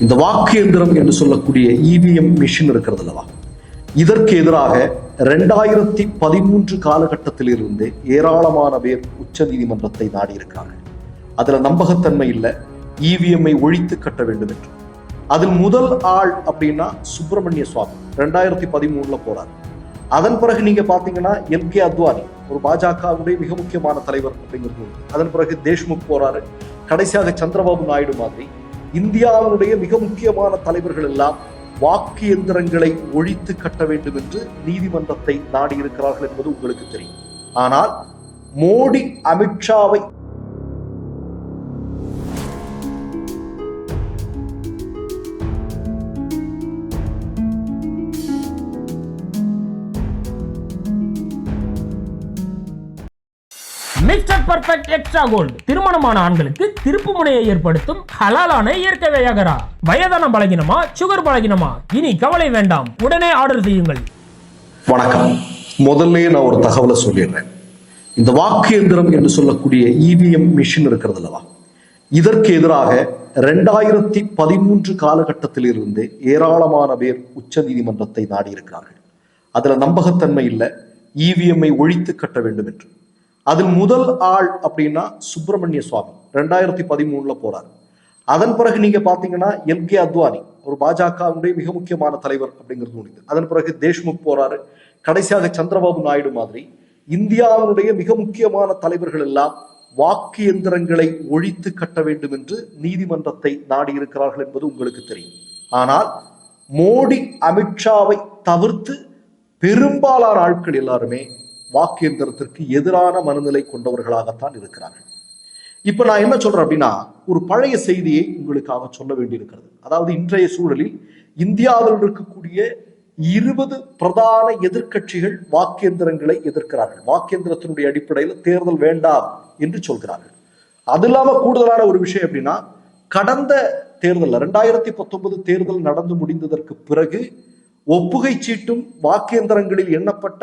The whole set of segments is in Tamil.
இந்த வாக்கு எந்திரம் என்று சொல்லக்கூடிய இவிஎம் மிஷின் இருக்கிறது அல்லவா? இதற்கு எதிராக ரெண்டாயிரத்தி பதிமூன்று காலகட்டத்தில் இருந்து ஏராளமான பேர் உச்ச நீதிமன்றத்தை நாடியிருக்கிறார்கள். அதுல நம்பகத்தன்மை இல்லை. இவிஎம்ஐ ஒழித்து கட்ட வேண்டும் என்று. அதில் முதல் ஆள் அப்படின்னா சுப்பிரமணிய சுவாமி. ரெண்டாயிரத்தி பதிமூணுல போறார். அதன் பிறகு நீங்க பாத்தீங்கன்னா எல் கே அத்வானி ஒரு பாஜகவுடைய மிக முக்கியமான தலைவர் அப்படிங்கிறது. அதன் பிறகு தேஷ்முக் போறாரு. கடைசியாக சந்திரபாபு நாயுடு மாதிரி இந்தியாவினுடைய மிக முக்கியமான தலைவர்கள் எல்லாம் வாக்கு எந்திரங்களை ஒழித்து கட்ட வேண்டும் என்று நீதிமன்றத்தை நாடியிருக்கிறார்கள் என்பது உங்களுக்கு தெரியும். ஆனால் மோடி அமித்ஷாவை மிஸ்டர் பர்ஃபெக்ட் எக்ஸ்ட்ரா கோல்டு திருமணமான ஆண்களுக்கு திருப்பு முனையை ஏற்படுத்தும் ஹலாலான இயற்கை வையகரா. வயதான பலகினமா சுகர் பலகினமா? இனி கவலை வேண்டாம். உடனே ஆர்டர் செய்யுங்கள். வணக்கம். முதல்ல நான் ஒரு தகவலை சொல்லிடுறேன். இந்த வாக்கு எந்திரம் என்று சொல்லக்கூடிய இவிஎம் மிஷின் இருக்கிறது அல்லவா? இதற்கு எதிராக ரெண்டாயிரத்தி பதிமூன்று காலகட்டத்தில் இருந்து ஏராளமான பேர் உச்ச நீதிமன்றத்தை நாடியிருக்கிறார்கள். அதுல நம்பகத்தன்மை இல்லை. இவிஎம்ஐ ஒழித்து கட்ட வேண்டும் என்று. அதில் முதல் ஆள் அப்படின்னா சுப்பிரமணிய சுவாமி. ரெண்டாயிரத்தி பதிமூணுல போறாரு. அதன் பிறகு நீங்க பாத்தீங்கன்னா எல் கே அத்வானி ஒரு பாஜகவுடைய மிக முக்கியமான தலைவர் அப்படிங்கிறது உண்டு. அதன் பிறகு தேஷ்முக் போறாரு. கடைசியாக சந்திரபாபு நாயுடு மாதிரி. இந்தியாவினுடைய மிக முக்கியமான தலைவர்கள் எல்லாம் வாக்கு எந்திரங்களை ஒழித்து கட்ட வேண்டும் என்று நீதிமன்றத்தை நாடியிருக்கிறார்கள் என்பது உங்களுக்கு தெரியும். ஆனால் மோடி அமித்ஷாவை தவிர்த்து பெரும்பாலான ஆட்கள் எல்லாருமே வாக்கேந்திரத்திற்கு எதிரான மனநிலை கொண்டவர்களாகத்தான் இருக்கிறார்கள். இப்ப நான் என்ன சொல்றேன் அப்படின்னா ஒரு பழைய செய்தியை உங்களுக்காக சொல்ல வேண்டியிருக்கிறது. அதாவது இன்றைய சூழலில் இந்தியாவில் இருக்கக்கூடிய இருபது பிரதான எதிர்க்கட்சிகள் வாக்கேந்திரங்களை எதிர்க்கிறார்கள். வாக்கேந்திரத்தினுடைய அடிப்படையில் தேர்தல் வேண்டாம் என்று சொல்கிறார்கள். அது இல்லாம கூடுதலான ஒரு விஷயம் அப்படின்னா கடந்த தேர்தல் ரெண்டாயிரத்தி பத்தொன்பது தேர்தல் நடந்து முடிந்ததற்கு பிறகு ஒப்புகை சீட்டும் வாக்கேந்திரங்களில் எண்ணப்பட்ட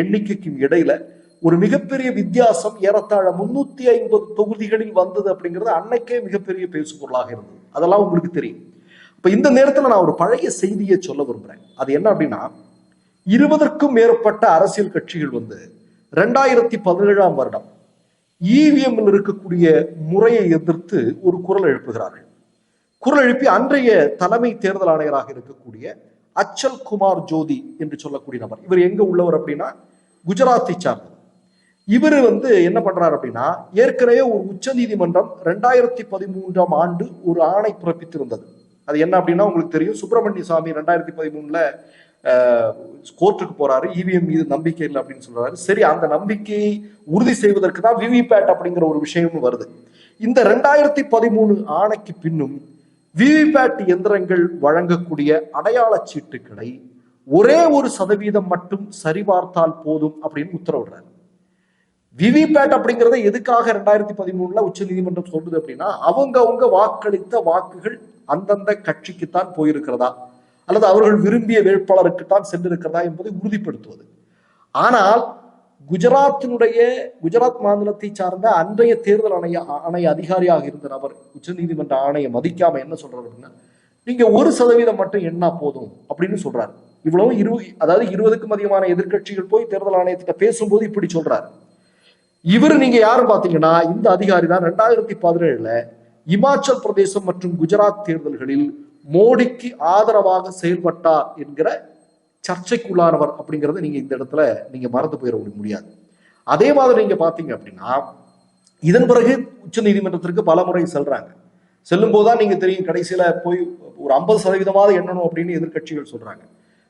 எண்ணிக்கைக்கும் இடையில ஒரு மிகப்பெரிய வித்தியாசம் ஏறத்தாழ முன்னூத்தி ஐம்பது தொகுதிகளில் வந்தது அப்படிங்கிறது அன்னைக்கே மிகப்பெரிய பேசுபொருளாக இருந்தது. அதெல்லாம் உங்களுக்கு தெரியும். இப்ப இந்த நேரத்துல நான் ஒரு பழைய செய்தியை சொல்ல விரும்புறேன். அது என்ன அப்படின்னா இருபதற்கும் மேற்பட்ட அரசியல் கட்சிகள் வந்து ரெண்டாயிரத்தி பதினேழாம் வருடம் இவிஎம்ல இருக்கக்கூடிய முறையை எதிர்த்து ஒரு குரல் எழுப்புகிறார்கள். குரல் எழுப்பி அன்றைய தலைமை தேர்தல் ஆணையராக இருக்கக்கூடிய அச்சல் குமார் ஜோதி என்று சொல்லக்கூடிய நபர். இவர் எங்க உள்ளவர் அப்படின்னா குஜராத்தை சார்ந்தவர். இவர் வந்து என்ன பண்றாரு அப்படின்னா ஏற்கனவே ஒரு உச்ச நீதிமன்றம் ரெண்டாயிரத்தி பதிமூன்றாம் ஆண்டு ஒரு ஆணை பிறப்பித்திருந்தது. அது என்ன அப்படின்னா உங்களுக்கு தெரியும் சுப்பிரமணிய சாமி ரெண்டாயிரத்தி பதிமூணுல கோர்ட்டுக்கு போறாரு இவிஎம் மீது நம்பிக்கை இல்லை அப்படின்னு சொல்றாரு. சரி அந்த நம்பிக்கையை உறுதி செய்வதற்கு தான் விவிபேட் அப்படிங்கிற ஒரு விஷயமும் வருது. இந்த ரெண்டாயிரத்தி பதிமூணு ஆணைக்கு பின்னும் விவிபேட் எந்திரங்கள் வழங்கக்கூடிய அடையாள சீட்டுகளை ஒரே ஒரு சதவீதம் மட்டும் சரிபார்த்தால் போதும் அப்படின்னு உத்தரவிடுறாரு. விவிபேட் அப்படிங்கிறத எதுக்காக ரெண்டாயிரத்தி பதிமூணுல உச்ச நீதிமன்றம் சொல்லுது அப்படின்னா அவங்க அவங்க வாக்களித்த வாக்குகள் அந்தந்த கட்சிக்குத்தான் போயிருக்கிறதா? அல்லது அவர்கள் விரும்பிய வேட்பாளருக்குத்தான் சென்றிருக்கிறதா என்பதை உறுதிப்படுத்துவது. ஆனால் குஜராத்தினுடைய குஜராத் மாநிலத்தை சார்ந்த அன்றைய தேர்தல் ஆணைய ஆணைய அதிகாரியாக இருந்த நபர் உச்சநீதிமன்ற ஆணையை மதிக்காம என்ன சொல்றாரு அப்படின்னா நீங்க ஒரு சதவீதம் மட்டும் என்ன போதும் அப்படின்னு சொல்றாரு. இவ்வளவு இரு அதாவது இருபதுக்கும் அதிகமான எதிர்க்கட்சிகள் போய் தேர்தல் ஆணையத்திட்ட பேசும்போது இப்படி சொல்றாரு. இவர் நீங்க யாரும் பாத்தீங்கன்னா இந்த அதிகாரி தான் ரெண்டாயிரத்தி பதினேழுல இமாச்சல் பிரதேசம் மற்றும் குஜராத் தேர்தல்களில் மோடிக்கு ஆதரவாக செயல்பட்டார் என்கிற சர்ச்சைக்குள்ளானவர் அப்படிங்கிறத நீங்க இந்த இடத்துல நீங்க மறந்து போயிட முடியாது. அதே மாதிரி நீங்க பாத்தீங்க அப்படின்னா இதன் பிறகு உச்ச நீதிமன்றத்திற்கு பல முறை செல்றாங்க. செல்லும் போதுதான் நீங்க தெரியும் கடைசியில போய் ஒரு ஐம்பது சதவீதமாவது எண்ணணும் அப்படின்னு எதிர்க்கட்சிகள் சொல்றாங்க.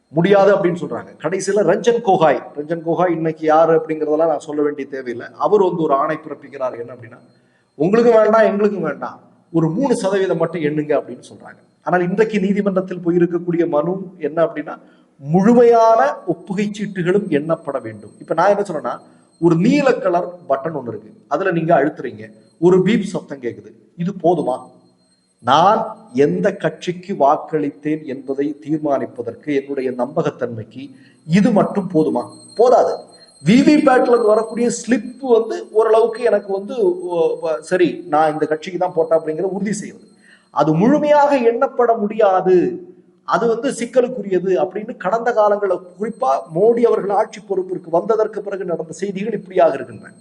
முடியாது அப்படின்னு சொல்றாங்க. கடைசியில ரஞ்சன் கோகாய் ரஞ்சன் கோகாய் இன்னைக்கு யாரு அப்படிங்கறதெல்லாம் நான் சொல்ல வேண்டிய தேவையில்லை. அவர் வந்து ஒரு ஆணை பிறப்பிக்கிறார். என்ன அப்படின்னா உங்களுக்கும் வேண்டாம் எங்களுக்கும் வேண்டாம். ஒரு மூணு சதவீதம் மட்டும் எண்ணுங்க அப்படின்னு சொல்றாங்க. ஆனால் இன்றைக்கு நீதிமன்றத்தில் போயிருக்கக்கூடிய மனு என்ன அப்படின்னா முழுமையான ஒப்புகை சீட்டுகளும் எண்ணப்பட வேண்டும். இப்ப நான் என்ன சொல்றேன்னா ஒரு நீல கலர் பட்டன் ஒன்று இருக்கு. அதுல நீங்க அழுத்துறீங்க. ஒரு பீப் சத்தம் கேக்குது. இது போதுமா? நான் எந்த கட்சிக்கு வாக்களித்தேன் என்பதை தீர்மானிப்பதற்கு என்னுடைய நம்பகத்தன்மைக்கு இது மட்டும் போதுமா? போதாது. விவிபேட்ல வரக்கூடிய ஸ்லிப் வந்து ஓரளவுக்கு எனக்கு வந்து சரி நான் இந்த கட்சிக்கு தான் போட்டேன் அப்படிங்கிற உறுதி செய்வது அது முழுமையாக எண்ணப்பட முடியாது. அது வந்து சிக்கலுக்குரியது அப்படின்னு கடந்த காலங்களில் குறிப்பா மோடி அவர்கள் ஆட்சி பொறுப்பிற்கு வந்ததற்கு பிறகு நடந்த செய்திகள் இப்படியாக இருக்கின்றன.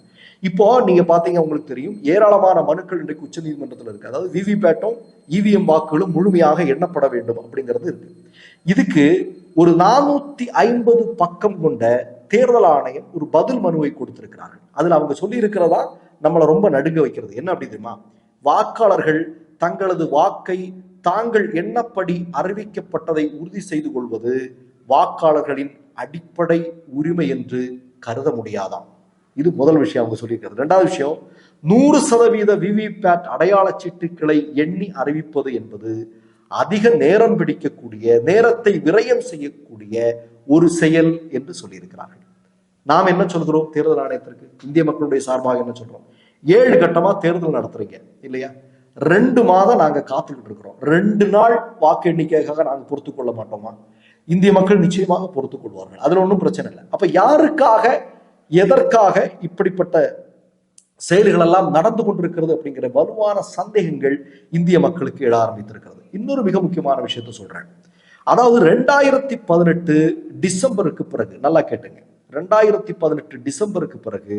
இப்போ நீங்க பாத்தீங்க உங்களுக்கு தெரியும் ஏராளமான மனுக்கள் இன்றைக்கு உச்சநீதிமன்றத்தில் இருக்கு. அதாவது விவிபேட்டும் இவிஎம் வாக்குகளும் முழுமையாக எண்ணப்பட வேண்டும் அப்படிங்கிறது இருக்கு. இதுக்கு ஒரு நானூத்தி ஐம்பது பக்கம் கொண்ட தேர்தல் ஆணையம் ஒரு பதில் மனுவை கொடுத்திருக்கிறார்கள். அதுல அவங்க சொல்லி இருக்கிறதா நம்மளை ரொம்ப நடுங்க வைக்கிறது. என்ன அப்படி தெரியுமா? வாக்காளர்கள் தங்களது வாக்கை தாங்கள் என்னப்படி அறிவிக்கப்பட்டதை உறுதி செய்து கொள்வது வாக்காளர்களின் அடிப்படை உரிமை என்று கருத முடியாதாம். இது முதல் விஷயம் அவங்க சொல்லியிருக்கிறது. ரெண்டாவது விஷயம் நூறு சதவீத விவிபேட் அடையாள சீட்டுகளை எண்ணி அறிவிப்பது என்பது அதிக நேரம் பிடிக்கக்கூடிய நேரத்தை விரயம் செய்யக்கூடிய ஒரு செயல் என்று சொல்லியிருக்கிறார்கள். நாம் என்ன சொல்கிறோம்? தேர்தல் ஆணையத்திற்கு இந்திய மக்களுடைய சார்பாக என்ன சொல்றோம்? ஏழு கட்டமா தேர்தல் நடத்துறீங்க இல்லையா? ரெண்டு மாதம் நாங்க காத்துக்கிட்டு இருக்கிறோம். ரெண்டு நாள் வாக்கு எண்ணிக்கைக்காக நாங்க பொறுத்து கொள்ள மாட்டோமா? இந்திய மக்கள் நிச்சயமாக பொறுத்து கொள்வார்கள். அதுல ஒன்றும் பிரச்சனை இல்லை. அப்ப யாருக்காக எதற்காக இப்படிப்பட்ட செயல்கள் எல்லாம் நடந்து கொண்டிருக்கிறது அப்படிங்கிற வலுவான சந்தேகங்கள் இந்திய மக்களுக்கு எழ ஆரம்பித்திருக்கிறது. இன்னொரு மிக முக்கியமான விஷயத்த சொல்றேன். அதாவது ரெண்டாயிரத்தி பதினெட்டு டிசம்பருக்கு பிறகு நல்லா கேட்டுங்க. ரெண்டாயிரத்தி பதினெட்டு டிசம்பருக்கு பிறகு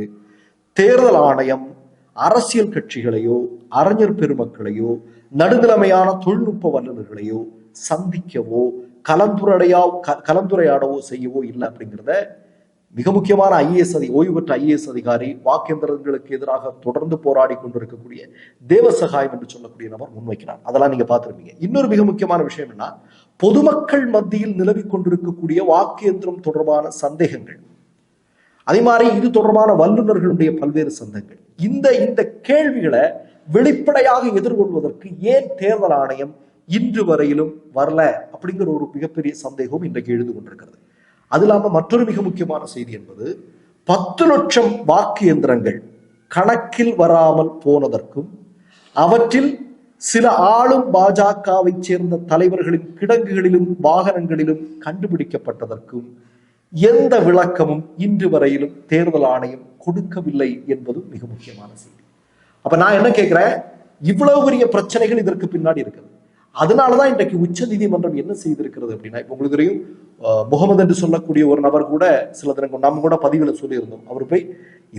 தேர்தல் ஆணையம் அரசியல் கட்சிகளையோ அறிஞர் பெருமக்களையோ நடுநிலைமையான தொழில்நுட்ப வல்லுநர்களையோ சந்திக்கவோ கலந்துரையா க- கலந்துரையாடவோ செய்யவோ இல்லை அப்படிங்கிறத மிக முக்கியமான ஐஏஎஸ் அதி ஓய்வு பெற்ற ஐஏஎஸ் அதிகாரி வாக்கெந்திரங்களுக்கு எதிராக தொடர்ந்து போராடி கொண்டிருக்கக்கூடிய தேவசகாயம் என்று சொல்லக்கூடிய நபர் முன்வைக்கிறார். அதெல்லாம் நீங்க பார்த்திருப்பீங்க. இன்னொரு மிக முக்கியமான விஷயம் என்ன பொதுமக்கள் மத்தியில் நிலவிக் கொண்டிருக்கக்கூடிய வாக்கேந்திரம் தொடர்பான சந்தேகங்கள். அதே மாதிரி இது தொடர்பான வல்லுநர்களுடைய பல்வேறு சந்தங்கள். இந்த இந்த கேள்விகளை வெளிப்படையாக எதிர்கொள்வதற்கு ஏன் தேர்தல் ஆணையம் இன்று வரையிலும் வரல அப்படிங்கிற ஒரு மிகப்பெரிய சந்தேகம் இன்றைக்கு எழுது கொண்டிருக்கிறது. அது இல்லாமல் மற்றொரு மிக முக்கியமான செய்தி என்பது பத்து லட்சம் வாக்கு எந்திரங்கள் கணக்கில் வராமல் போனதற்கும் அவற்றில் சில ஆளும் பாஜகவைச் சேர்ந்த தலைவர்களின் கிடங்குகளிலும் வாகனங்களிலும் கண்டுபிடிக்கப்பட்டதற்கும் எந்த விளக்கமும் இன்று வரையிலும் தேர்தல் ஆணையம் கொடுக்கவில்லை என்பது மிக முக்கியமான செய்தி. அப்ப நான் என்ன கேட்கிறேன்? இவ்வளவு பெரிய பிரச்சனைகள் இதற்கு பின்னாடி இருக்குது. அதனாலதான் இன்றைக்கு உச்ச நீதிமன்றம் என்ன செய்திருக்கிறது அப்படின்னா இப்ப உங்களுக்கு தெரியும் முகமது என்று சொல்லக்கூடிய ஒரு நபர் கூட சில தினங்கள் நம்ம கூட பதிவில் சொல்லியிருந்தோம். அவர் போய்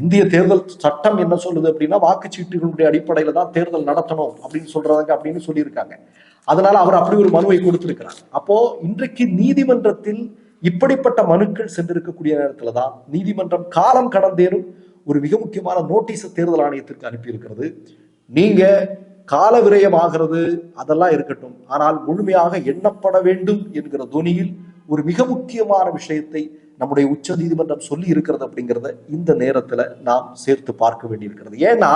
இந்திய தேர்தல் சட்டம் என்ன சொல்லுது அப்படின்னா வாக்குச்சீட்டுகளுடைய அடிப்படையில தான் தேர்தல் நடத்தணும் அப்படின்னு சொல்றாங்க அப்படின்னு சொல்லியிருக்காங்க. அதனால அவர் அப்படி ஒரு மனுவை கொடுத்திருக்கிறார். அப்போ இன்றைக்கு நீதிமன்றத்தில் இப்படிப்பட்ட மனுக்கள் சென்றிருக்கக்கூடிய நேரத்தில் தான் நீதிமன்றம் காலம் கடந்தேனும் ஒரு மிக முக்கியமான நோட்டீஸை தேர்தல் ஆணையத்திற்கு அனுப்பியிருக்கிறது. நீங்க கால விரயமாகிறது அதெல்லாம் இருக்கட்டும். ஆனால் முழுமையாக எண்ணப்பட வேண்டும் என்கிற துணியில் ஒரு மிக முக்கியமான விஷயத்தை நம்முடைய உச்ச நீதிமன்றம் சொல்லி இருக்கிறது அப்படிங்கிறத இந்த நேரத்துல நாம் சேர்த்து பார்க்க வேண்டியிருக்கிறது. ஏன்னா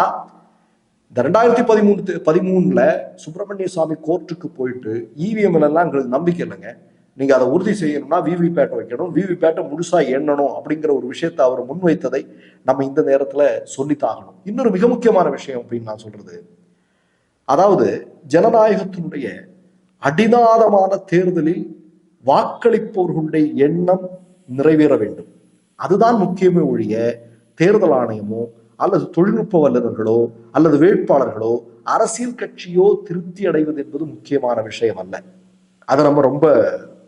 இந்த ரெண்டாயிரத்தி பதிமூணு பதிமூணுல சுப்பிரமணிய சுவாமி கோர்ட்டுக்கு போயிட்டு இவிஎம் எல்லாம் எங்களுக்கு நம்பிக்கை இல்லைங்க. நீங்க அதை உறுதி செய்யணும்னா விவிபேட்டை வைக்கணும். விவிபேட்டை முழுசா எண்ணணும் அப்படிங்கிற ஒரு விஷயத்தை அவர் முன்வைத்ததை நம்ம இந்த நேரத்துல சொல்லித்தாகணும். இன்னொரு மிக முக்கியமான விஷயம் அப்படின்னு நான் சொல்றது. அதாவது ஜனநாயகத்தினுடைய அடிநாதமான தேர்தலில் வாக்களிப்பவர்களுடைய எண்ணம் நிறைவேற வேண்டும். அதுதான் முக்கியமே ஒழிய தேர்தல் ஆணையமோ அல்லது தொழில்நுட்ப வல்லுநர்களோ அல்லது வேட்பாளர்களோ அரசியல் கட்சியோ திருப்தி அடைவது என்பது முக்கியமான விஷயம் அல்ல. அதை நம்ம ரொம்ப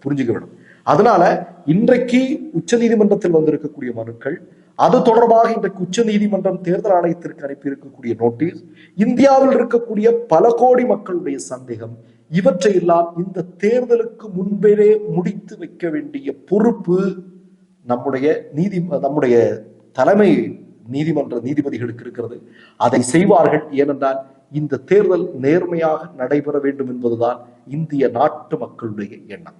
புரிஞ்சுக்க வேணும் அதனால இன்றைக்கு உச்ச நீதிமன்றத்தில் வந்திருக்கக்கூடிய மனுக்கள் அது தொடர்பாக இன்றைக்கு உச்ச நீதிமன்றம் தேர்தல் ஆணையத்திற்கு அனுப்பி இருக்கக்கூடிய நோட்டீஸ் இந்தியாவில் இருக்கக்கூடிய பல கோடி மக்களுடைய சந்தேகம் இவற்றையெல்லாம் இந்த தேர்தலுக்கு முன்பே முடித்து வைக்க வேண்டிய பொறுப்பு நம்முடைய நீதி நம்முடைய தலைமை நீதிமன்ற நீதிபதிகளுக்கு இருக்கிறது. அதை செய்வார்கள் ஏனென்றால் இந்த தேர்தல் நேர்மையாக நடைபெற வேண்டும் என்பதுதான் இந்திய நாட்டு மக்களுடைய எண்ணம்.